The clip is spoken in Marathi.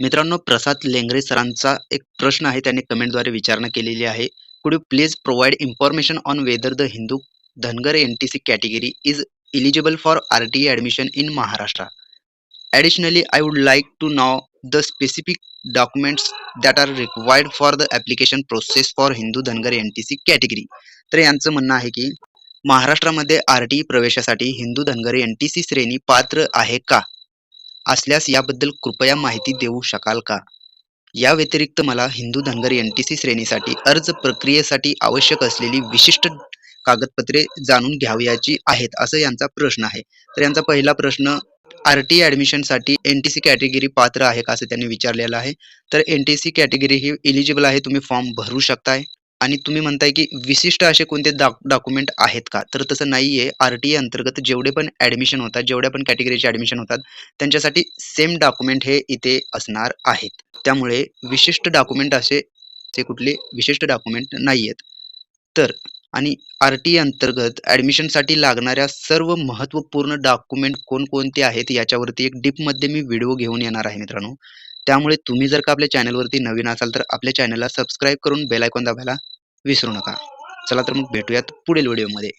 मित्रांनो प्रसाद लेंगरे सरांचा एक प्रश्न आहे त्यांनी कमेंटद्वारे विचारणा केलेली आहे. Could you please provide information on whether the Hindu Dhangar N T C category is eligible for R T admission in Maharashtra additionally I would like to know the specific documents that are required for the application process for Hindu Dhangar N T C category तर यांचं म्हणणं आहे की महाराष्ट्रामध्ये आर टी प्रवेशासाठी Hindu Dhangar N T C श्रेणी पात्र आहे का? असल्यास याबद्दल कृपया माहिती देऊ शकाल का? या व्यतिरिक्त मला Hindu Dhangar N T C श्रेणीसाठी अर्ज प्रक्रियेसाठी आवश्यक असलेली विशिष्ट कागदपत्रे जाणून घ्यावयाची आहेत असं यांचा प्रश्न आहे. तर यांचा पहिला प्रश्न आर टी ॲडमिशनसाठी एन टी सी कॅटेगरी पात्र आहे का असं त्यांनी विचारलेलं आहे. तर एन टी सी कॅटेगरी ही इलिजिबल आहे तुम्ही फॉर्म भरू शकताय. आणि तुम्ही म्हणताय की विशिष्ट असे कोणते डॉक्युमेंट आहेत का? तर तसं नाही आहे आर टी अंतर्गत जेवढे पण ॲडमिशन होतात जेवढ्या पण कॅटेगरीचे ॲडमिशन होतात त्यांच्यासाठी सेम डॉक्युमेंट हे इथे असणार आहेत. त्यामुळे विशिष्ट डॉक्युमेंट असे ते कुठले विशिष्ट डॉक्युमेंट नाही आहेत तर आणि आर टी अंतर्गत ॲडमिशनसाठी लागणाऱ्या सर्व महत्त्वपूर्ण डॉक्युमेंट कोणकोणते आहेत याच्यावरती एक डीपमध्ये मी व्हिडिओ घेऊन येणार आहे मित्रांनो. त्यामुळे तुम्ही जर का आपल्या चॅनलवरती नवीन असाल तर आपल्या चॅनलला सबस्क्राईब करून बेल आयकॉन दाबायला विसरू नका. चला तर मग भेटूयात पुढील व्हिडिओमध्ये.